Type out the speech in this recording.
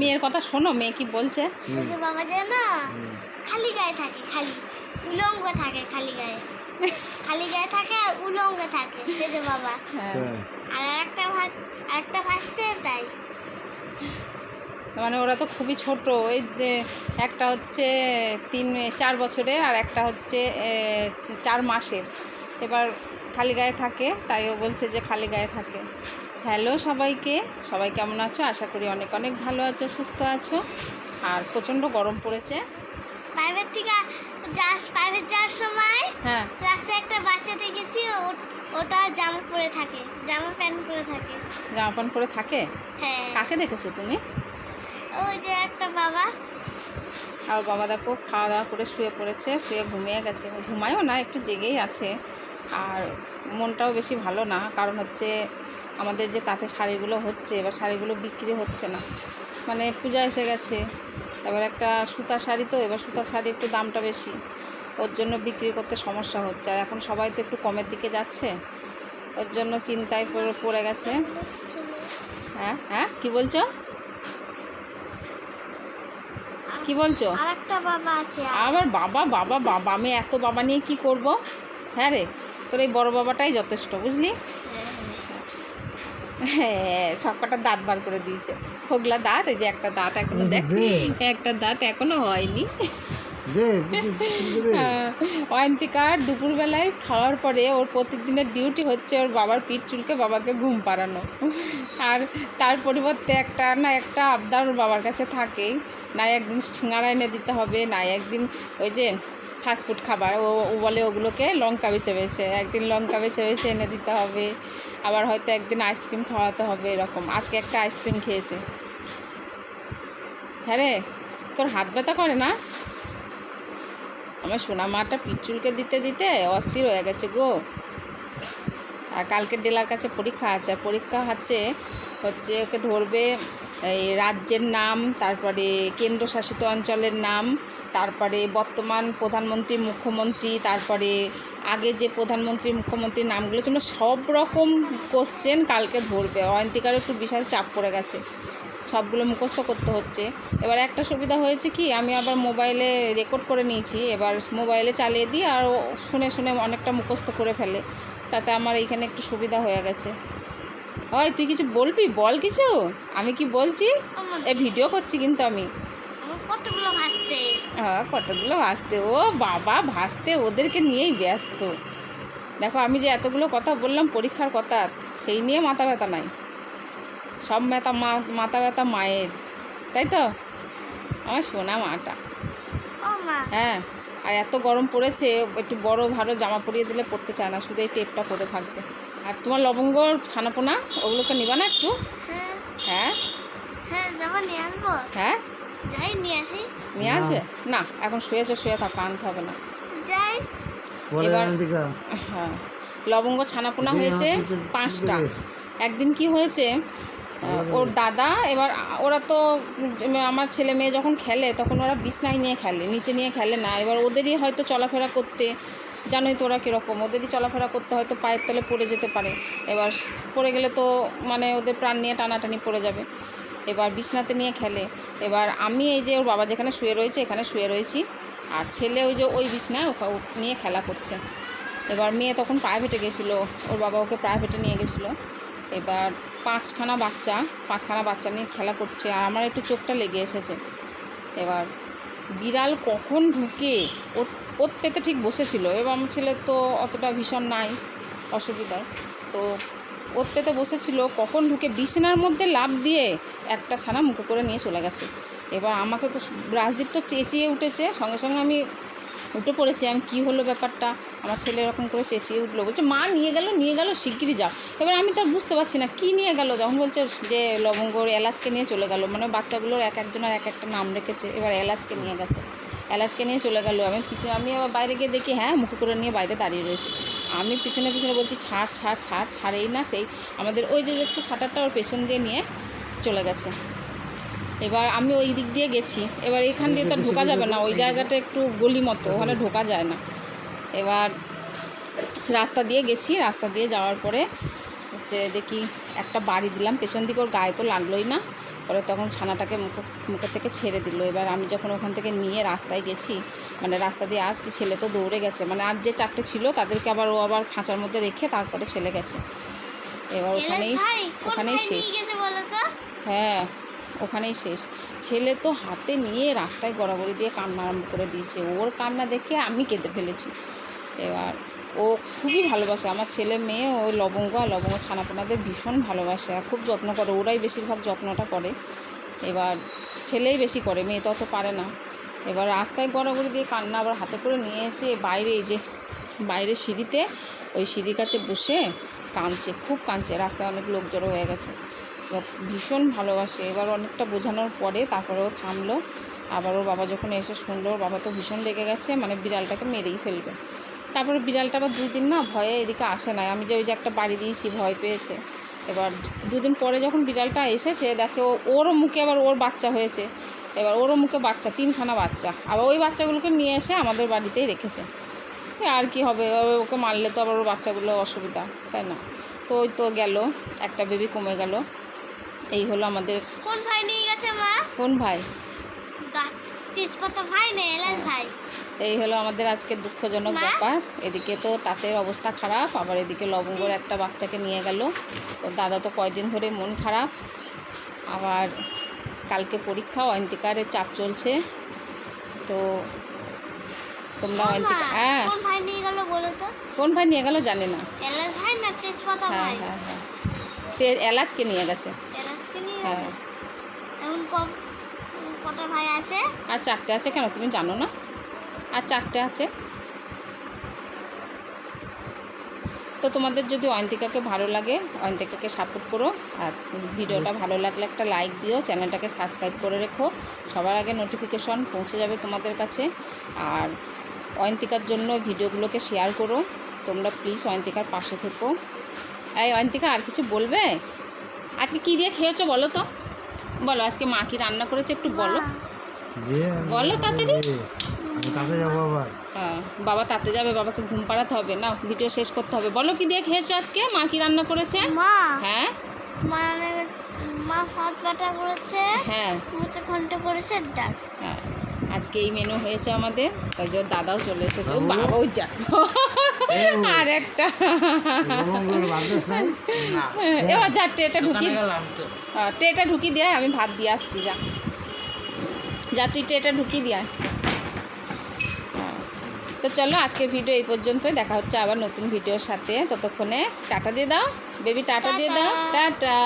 মেয়ের কথা শোনো মেয়ে কি বলছে? সেজ বাবা যে না খালি গায়ে থাকে খালি। উলঙ্গ থাকে খালি গায়ে। খালি গায়ে থাকে আর উলঙ্গ থাকে সেজ বাবা। হ্যাঁ। আর একটা ভাত একটা ভাসতে তাই। মানে ওরা তো খুবই ছোট ওই একটা হচ্ছে তিন চার বছরের আর একটা হচ্ছে চার মাসের। এবার খালি গায়ে থাকে তাই ও বলছে যে খালি গায়ে থাকে। হ্যালো সবাইকে। সবাই কেমন আছো? আশা করি অনেক অনেক ভালো আছো সুস্থ আছো। আর প্রচণ্ড গরম পড়েছে। প্রাইভেট থেকে যাস প্রাইভেট যাওয়ার সময় হ্যাঁ। রাস্তায় একটা বাচ্চা দেখেছি ও- ওটা জামা পরে থাকে জামা প্যান্ট পরে থাকে। জামা প্যান্ট পরে থাকে? হ্যাঁ। কাকে দেখেছ তুমি? ওই যে একটা বাবা। আর বাবা দেখো খাওয়া দাওয়া করে শুয়ে পড়েছে শুয়ে ঘুমিয়ে গেছে। ঘুমায়ও না একটু জেগেই আছে। আর মনটাও বেশি ভালো না কারণ হচ্ছে আমাদের যে তাঁতে শাড়িগুলো হচ্ছে এবার শাড়িগুলো বিক্রি হচ্ছে না। মানে পূজা এসে গেছে এবার একটা সুতা শাড়ি তো এবার সুতা শাড়ি একটু দামটা বেশি ওর জন্য বিক্রি করতে সমস্যা হচ্ছে। আর এখন সবাই তো একটু কমের দিকে যাচ্ছে ওর জন্য চিন্তায় পড়ে পড়ে গেছে। হ্যাঁ হ্যাঁ কী বলছো? কি বলছো? আর একটা বাবা আছে আবার বাবা বাবা বাবা আমি এত বাবা নিয়ে কি করব? হ্যাঁ রে তোর এই বড় বাবাটাই যথেষ্ট বুঝলি? সবকটা দাঁত বার করে দিয়েছে। হোগলা দাঁত এই যে একটা দাঁত এখনও দেখ। একটা দাঁত এখনও হয়নি। হ্যাঁ, অয়ন্তিকার দুপুরবেলায় খাওয়ার পরে ওর প্রতিদিনের ডিউটি হচ্ছে ওর বাবার পিঠ চুলকে বাবাকে ঘুম পাড়ানো। আর তার পরিবর্তে একটা না একটা আবদার ওর বাবার কাছে থাকেই না একদিন সিঙ্গারা এনে দিতে হবে না একদিন ওই যে ফাস্টফুড খাবার ও ও বলে ওগুলোকে লঙ্কা বেছে বেছে একদিন লঙ্কা বেছে বেছে এনে দিতে হবে। আবার হয়তো একদিন আইসক্রিম খাওয়াতে হবে এরকম। আজকে একটা আইসক্রিম খেয়েছে। হ্যাঁ রে, তোর হাত ব্যথা করে না? আমার সোনা মাটা পিচুলকে দিতে দিতে অস্থির হয়ে গেছে গো। আর কালকে ডেলার কাছে পরীক্ষা আছে, আর পরীক্ষা হচ্ছে হচ্ছে ওকে ধরবে এই রাজ্যের নাম, তারপরে কেন্দ্রশাসিত অঞ্চলের নাম, তারপরে বর্তমান প্রধানমন্ত্রী, মুখ্যমন্ত্রী, তারপরে আগে যে প্রধানমন্ত্রী মুখ্যমন্ত্রীর নামগুলো ছিল সব রকম কোশ্চেন কালকে ধরবে। অয়ন্তিকারও একটু বিশাল চাপ পড়ে গেছে। সবগুলো মুখস্থ করতে হচ্ছে। এবার একটা সুবিধা হয়েছে কি আমি আবার মোবাইলে রেকর্ড করে নিয়েছি। এবার মোবাইলে চালিয়ে দিই আর ও শুনে শুনে অনেকটা মুখস্থ করে ফেলে। তাতে আমার এইখানে একটু সুবিধা হয়ে গেছে। ওই তুই কিছু বলবি? বল কিছু। আমি কি বলছি? এ ভিডিও করছি কিন্তু আমি। কতগুলো ভাসতে? হ্যাঁ কতগুলো ভাসতে? ও বাবা ভাসতে ওদেরকে নিয়েই ব্যস্ত। দেখো আমি যে এতগুলো কথা বললাম পরীক্ষার কথা সেই নিয়ে মাথা ব্যথা নাই। সব ব্যথা মা মাথা ব্যথা মায়ের তাই তো? আমার সোনা মাটা। হ্যাঁ আর এত গরম পড়েছে একটু বড় ভালো জামা পরিয়ে দিলে পরতে চায় না শুধু এই টেপটা পরে থাকবে। আর তোমার লবঙ্গ ছানাপোনা ওগুলোকে নিবা না একটু? হ্যাঁ। হ্যাঁ? হ্যাঁ? আসব যাই নিয়ে আসি। নিয়ে আসে? না এখন শুয়েছো শুয়ে থাকো আনতে হবে না। যাই। এবার- হ্যাঁ লবঙ্গ ছানাপোনা হয়েছে পাঁচটা। একদিন কি হয়েছে? ওর দাদা এবার ওরা তো আমার ছেলে মেয়ে যখন খেলে তখন ওরা বিছনায় নিয়ে খেলে নিচে নিয়ে খেলে না। এবার ওদেরই হয়তো চলাফেরা করতে জানোই তো ওরা কীরকম। ওদেরই চলাফেরা করতে হয়তো পায়ের তলে পড়ে যেতে পারে। এবার পড়ে গেলে তো মানে ওদের প্রাণ নিয়ে টানাটানি পড়ে যাবে। এবার বিছনাতে নিয়ে খেলে। এবার আমি এই যে ওর বাবা যেখানে শুয়ে রয়েছে, এখানে শুয়ে রয়েছি। আর ছেলে ওই যে ওই বিছনায় ওকে নিয়ে খেলা করছে। এবার মেয়ে তখন প্রাইভেটে গেছিল। ওর বাবা ওকে প্রাইভেটে নিয়ে গেছিল। এবার পাঁচখানা বাচ্চা পাঁচখানা বাচ্চা নিয়ে খেলা করছে। আর আমার একটু চোখটা লেগে এসেছে। এবার বিড়াল কখন ঢুকে? ওত পেতে ঠিক বসেছিল। এবার আমার ছেলের তো অতটা ভীষণ নাই, অসুবিধায়। তো ওত পেতে বসেছিল, কখন ঢুকে বিছানার মধ্যে লাভ দিয়ে একটা ছানা মুখে করে নিয়ে চলে গেছে। এবার আমাকে তো রাজদীপ তো চেঁচিয়ে উঠেছে, সঙ্গে সঙ্গে আমি উঠে পড়েছি, আমি কী হলো ব্যাপারটা? আমার ছেলে এরকম করে চেঁচিয়ে উঠল, বলছে, মা, নিয়ে গেল নিয়ে গেল, শিগগিরই যাও। এবার আমি তো আর বুঝতে পারছি না, কী নিয়ে গেল? যখন বলছে যে, লবঙ্গ এলাচকে নিয়ে চলে গেল। মানে বাচ্চাগুলোর এক একজনের এক একটা নাম রেখেছে, এবার এলাচকে নিয়ে গেছে। এলাচকে নিয়ে চলে গেল। আমি পিছনে, আমি আবার বাইরে গিয়ে দেখি হ্যাঁ মুখে করে নিয়ে বাইরে দাঁড়িয়ে রয়েছে। আমি পিছনে পিছনে বলছি, ছাড় ছাড় ছাড়, ছাড়েই না সেই। আমাদের ওই যে দেখছ, শাটারটা ওর পেছন দিয়ে নিয়ে চলে গেছে। এবার আমি ওই দিক দিয়ে গেছি। এবার এখান দিয়ে তো ঢোকা যাবে না, ওই জায়গাটা একটু গলি মতো, ওখানে ঢোকা যায় না। এবার রাস্তা দিয়ে গেছি, রাস্তা দিয়ে যাওয়ার পরে হচ্ছে দেখি একটা বাড়ি দিলাম, পেছন দিকে ওর গায়ে তো লাগলোই না। পরে তখন ছানাটাকে মুখে মুখের থেকে ছেড়ে দিল। এবার আমি যখন ওখান থেকে নিয়ে রাস্তায় গেছি মানে রাস্তা দিয়ে আসছি ছেলে তো দৌড়ে গেছে। মানে আর যে চারটে ছিল তাদেরকে আবার ও আবার খাঁচার মধ্যে রেখে তারপরে ছেলে গেছে। এবার ওখানেই ওখানেই শেষ। হ্যাঁ ওখানেই শেষ। ছেলে তো হাতে নিয়ে রাস্তায় গড়াগড়ি দিয়ে কান্না আরম্ভ করে দিয়েছে। ওর কান্না দেখে আমি কেঁদে ফেলেছি। এবার ও খুবই ভালোবাসে। আমার ছেলে মেয়ে, ও লবঙ্গ আর লবঙ্গ ছানাপোনাদের ভীষণ ভালোবাসে আর খুব যত্ন করে, ওরাই বেশিরভাগ যত্নটা করে। এবার ছেলেই বেশি করে, মেয়ে তো অত পারে না। এবার রাস্তায় গড়াগড়ি দিয়ে কান্না আবার হাতে করে নিয়ে এসে বাইরে এই যে বাইরে সিঁড়িতে ওই সিঁড়ির কাছে বসে কাঁদছে, খুব কাঁদছে। রাস্তায় অনেক লোক জড়ো হয়ে গেছে। এবার ভীষণ ভালোবাসে। এবার অনেকটা বোঝানোর পরে তারপরে ও থামলো। আবার ওর বাবা যখন এসে শুনলো, ওর বাবা তো ভীষণ রেগে গেছে মানে বিড়ালটাকে মেরেই ফেলবে। তারপরে বিড়ালটা আবার দুই দিন না ভয়ে এদিকে আসে নাই। আমি যে ওই যে একটা বাড়ি দিয়েছি ভয় পেয়েছে। এবার দুদিন পরে যখন বিড়ালটা এসেছে দেখে ওরও মুখে আবার ওর বাচ্চা হয়েছে। এবার ওরও মুখে বাচ্চা তিনখানা বাচ্চা। আবার ওই বাচ্চাগুলোকে নিয়ে এসে আমাদের বাড়িতেই রেখেছে। আর কি হবে? ওকে মারলে তো আবার ওর বাচ্চাগুলো অসুবিধা তাই না? তো ওই তো গেল একটা বেবি কমে গেল। এই হলো আমাদের কোন ভাই নিয়ে গেছে মা? কোন ভাই? তেজপাতা ভাই না এলাচ ভাই? এই হলো আমাদের আজকে দুঃখজনক ব্যাপার। এদিকে তো তাঁতের অবস্থা খারাপ আবার এদিকে লবঙ্গর একটা বাচ্চাকে নিয়ে গেল। তো দাদা তো কয়দিন ধরে মন খারাপ। আবার কালকে পরীক্ষা অয়ন্তিকারের চাপ চলছে। তো তোমরা কোন অয়ন্তিকা হ্যাঁ। কোন ভাই নিয়ে গেল বলো তো? কোন ভাই নিয়ে গেল জানি না। এলাচ ভাই না তেজপাতা হ্যাঁ ভাই? হ্যাঁ হ্যাঁ। এলাচকে নিয়ে গেছে। এলাচকে নিয়ে হ্যাঁ। এখন কটা ভাই আছে। আর চারটে আছে কেন? তুমি জানো না? আর চারটে আছে। তো তোমাদের যদি অয়ন্তিকাকে ভালো লাগে, অয়ন্তিকাকে সাপোর্ট করো, আর ভিডিওটা ভালো লাগলে একটা লাইক দিও, চ্যানেলটাকে সাবস্ক্রাইব করে রেখো। সবার আগে নোটিফিকেশন পৌঁছে যাবে তোমাদের কাছে। আর অয়ন্তিকার জন্য ভিডিওগুলোকে শেয়ার করো। তোমরা প্লিজ অয়ন্তিকার পাশে থেকো। এই অয়ন্তিকা, আর কিছু বলবে? আজকে কী দিয়ে খেয়েছো বলো তো? বলো আজকে মা কি রান্না করেছে একটু বলো। বলো তাড়াতাড়ি। আমি যাব আবার। হ্যাঁ, বাবা তাতে যাবে বাবাকে ঘুম পাড়াতে হবে না ভিডিও শেষ করতে হবে। বলো কি দিয়ে খেয়েছো আজকে? মা কি রান্না করেছে? মা। হ্যাঁ। মা মা বাটা করেছে হ্যাঁ। মুচে ঘন্ট করেছে ডাল। হ্যাঁ আজকে এই মেনু হয়েছে আমাদের। ওই যে দাদাও চলে এসেছে। বাবা। ওই আর একটা এবার যা ট্রেটা ঢুকি ট্রেটা ঢুকি দিয়ে আমি ভাত দিয়ে আসছি যা। যা তুই ট্রেটা ঢুকি দিয়ে আয়। তো চলো আজকের ভিডিও এই পর্যন্তই। দেখা হচ্ছে আবার নতুন ভিডিওর সাথে। ততক্ষণে টাটা দিয়ে দাও। বেবি টাটা দিয়ে দাও। টাটা।